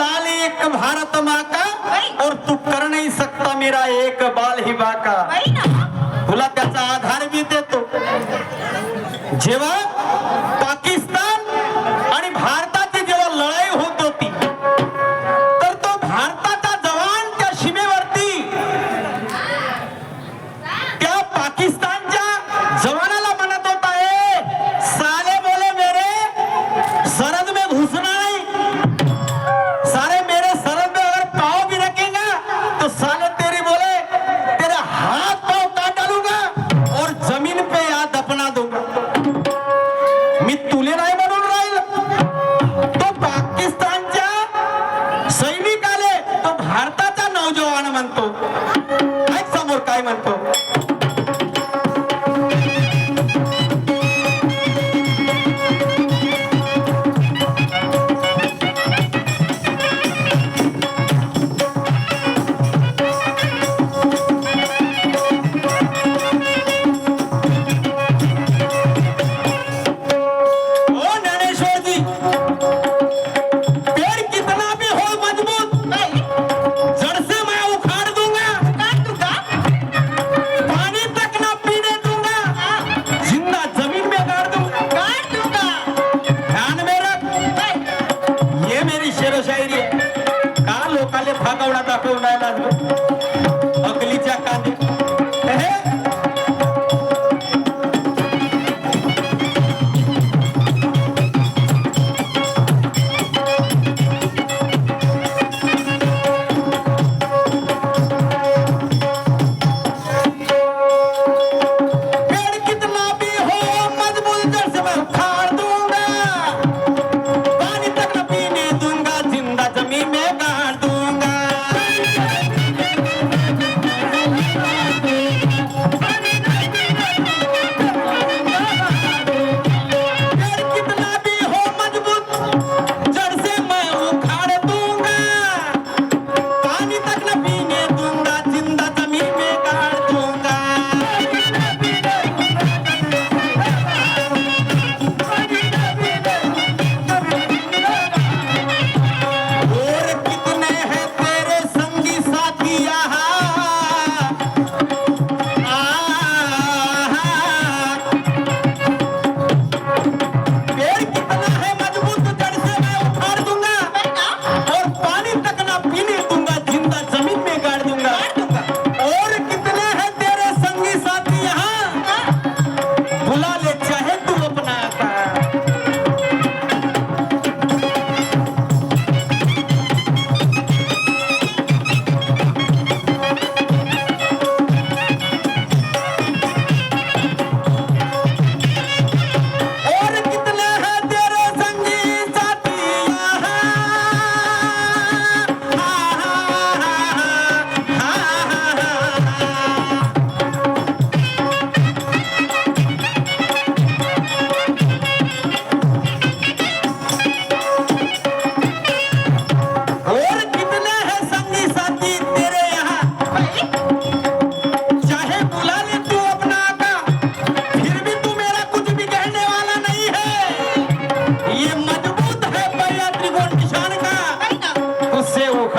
लाल एक भारत माका और तू कर नहीं सकता मेरा एक बाल ही बाका। बोला त्याचा आधार भी देतो। जेव्हा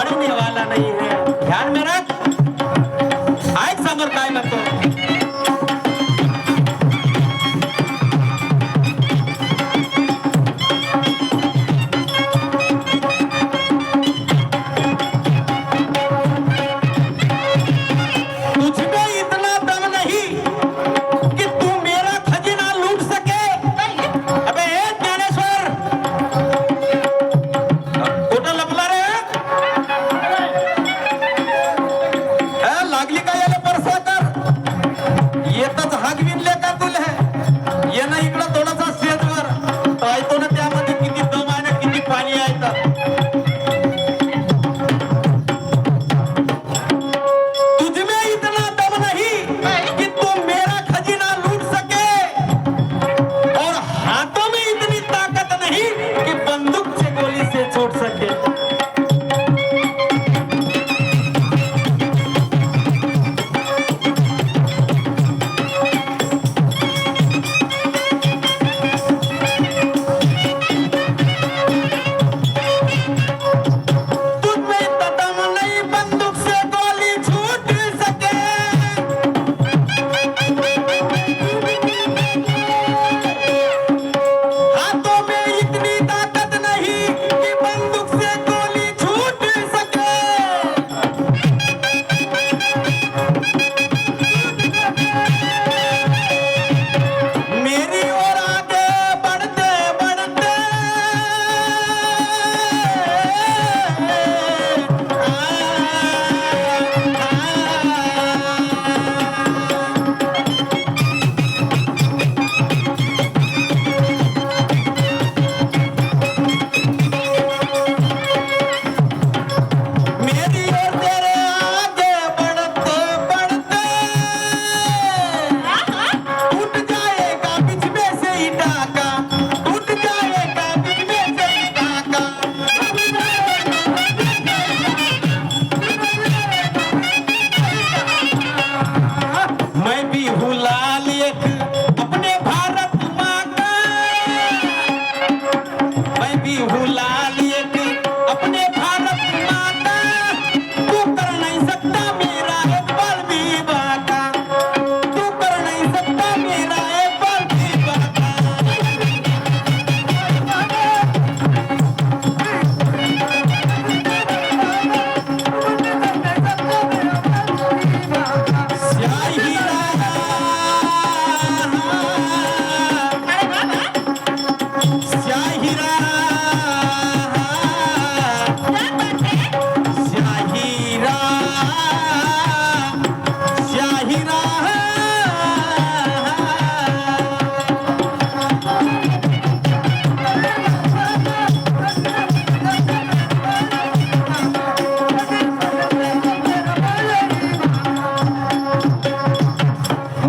पढ़ने वाला नहीं है। ध्यान में रख। आज समोर काय म्हणतो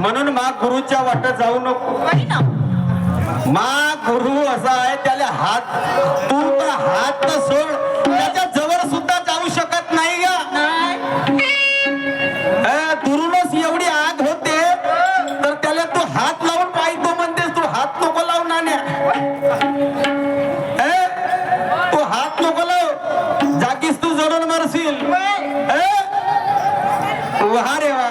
म्हणून मा गुरुच्या वाटत जाऊ नको. मा गुरु असा आहे त्याला हात तू हात न सोड त्याच्याजवळ सुद्धा जाऊ शकत नाही गा. गुरुनच एवढी आग होते तर त्याला तू हात लावून पाहिजे म्हणतेस तू हात नको लावून नाण्या. तू हात नको लाव जागीस तू जडून मरशील. वा रे वा.